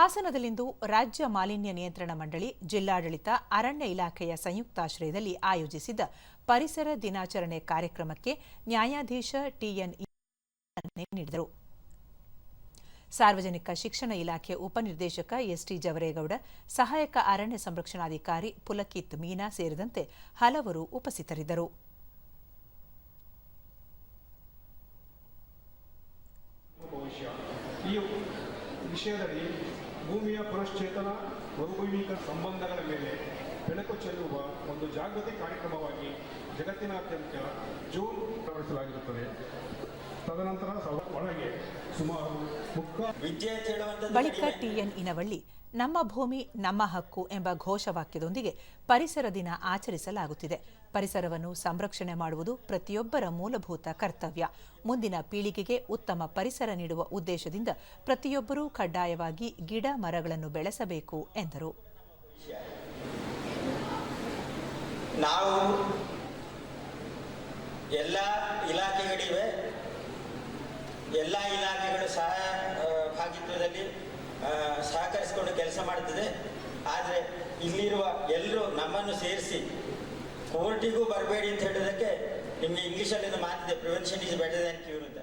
ಹಾಸನದಲ್ಲಿಂದು ರಾಜ್ಯ ಮಾಲಿನ್ಯ ನಿಯಂತ್ರಣ ಮಂಡಳಿ ಜಿಲ್ಲಾಡಳಿತ ಅರಣ್ಯ ಇಲಾಖೆಯ ಸಂಯುಕ್ತಾಶ್ರಯದಲ್ಲಿ ಆಯೋಜಿಸಿದ್ದ ಪರಿಸರ ದಿನಾಚರಣೆ ಕಾರ್ಯಕ್ರಮಕ್ಕೆ ನ್ಯಾಯಾಧೀಶ ಟಿಎನ್ ನೀಡಿದರು. ಸಾರ್ವಜನಿಕ ಶಿಕ್ಷಣ ಇಲಾಖೆ ಉಪನಿರ್ದೇಶಕ ಎಸ್ಟಿ ಜವರೇಗೌಡ, ಸಹಾಯಕ ಅರಣ್ಯ ಸಂರಕ್ಷಣಾಧಿಕಾರಿ ಪುಲಕಿತ್ ಮೀನಾ ಸೇರಿದಂತೆ ಹಲವರು ಉಪಸ್ಥಿತರಿದ್ದರು. ವಿಷಯದಲ್ಲಿ ಭೂಮಿಯ ಪುನಶ್ಚೇತನ ಭೌಗೋಳಿಕ ಸಂಬಂಧಗಳ ಮೇಲೆ ಬೆಳಕು ಚೆಲ್ಲುವ ಒಂದು ಜಾಗೃತಿ ಕಾರ್ಯಕ್ರಮವಾಗಿ ಜಗತ್ತಿನಾದ್ಯಂತ ಜೂನ್ ಪ್ರಾರಂಭಿಸಲಾಗಿರುತ್ತದೆ ತದನಂತರ ಒಳಗೆ ಸುಮಾರು ಮುಕ್ತ ಬಳಿಕ ಟಿಎನ್ ಇನವಳ್ಳಿ. ನಮ್ಮ ಭೂಮಿ, ನಮ್ಮ ಹಕ್ಕು ಎಂಬ ಘೋಷವಾಕ್ಯದೊಂದಿಗೆ ಪರಿಸರ ದಿನ ಆಚರಿಸಲಾಗುತ್ತಿದೆ. ಪರಿಸರವನ್ನು ಸಂರಕ್ಷಣೆ ಮಾಡುವುದು ಪ್ರತಿಯೊಬ್ಬರ ಮೂಲಭೂತ ಕರ್ತವ್ಯ. ಮುಂದಿನ ಪೀಳಿಗೆಗೆ ಉತ್ತಮ ಪರಿಸರ ನೀಡುವ ಉದ್ದೇಶದಿಂದ ಪ್ರತಿಯೊಬ್ಬರೂ ಕಡ್ಡಾಯವಾಗಿ ಗಿಡ ಮರಗಳನ್ನು ಬೆಳೆಸಬೇಕು ಎಂದರು. ನಾವು ಎಲ್ಲ ಇಲಾಖೆಗಳಿವೆ. ಎಲ್ಲ ಇಲಾಖೆಗಳು ಸಹ ಭಾಗಿತ್ವದಲ್ಲಿ ಸಹಕರಿಸಿಕೊಂಡು ಕೆಲಸ ಮಾಡ್ತದೆ. ಆದರೆ ಇಲ್ಲಿರುವ ಎಲ್ಲರೂ ನಮ್ಮನ್ನು ಸೇರಿಸಿ ಕೋರ್ಟಿಗೂ ಬರಬೇಡಿ ಅಂತ ಹೇಳೋದಕ್ಕೆ ನಿಮಗೆ ಇಂಗ್ಲೀಷಲ್ಲಿ ಮಾತಿದೆ. Prevention is better than cure ಅಂತ.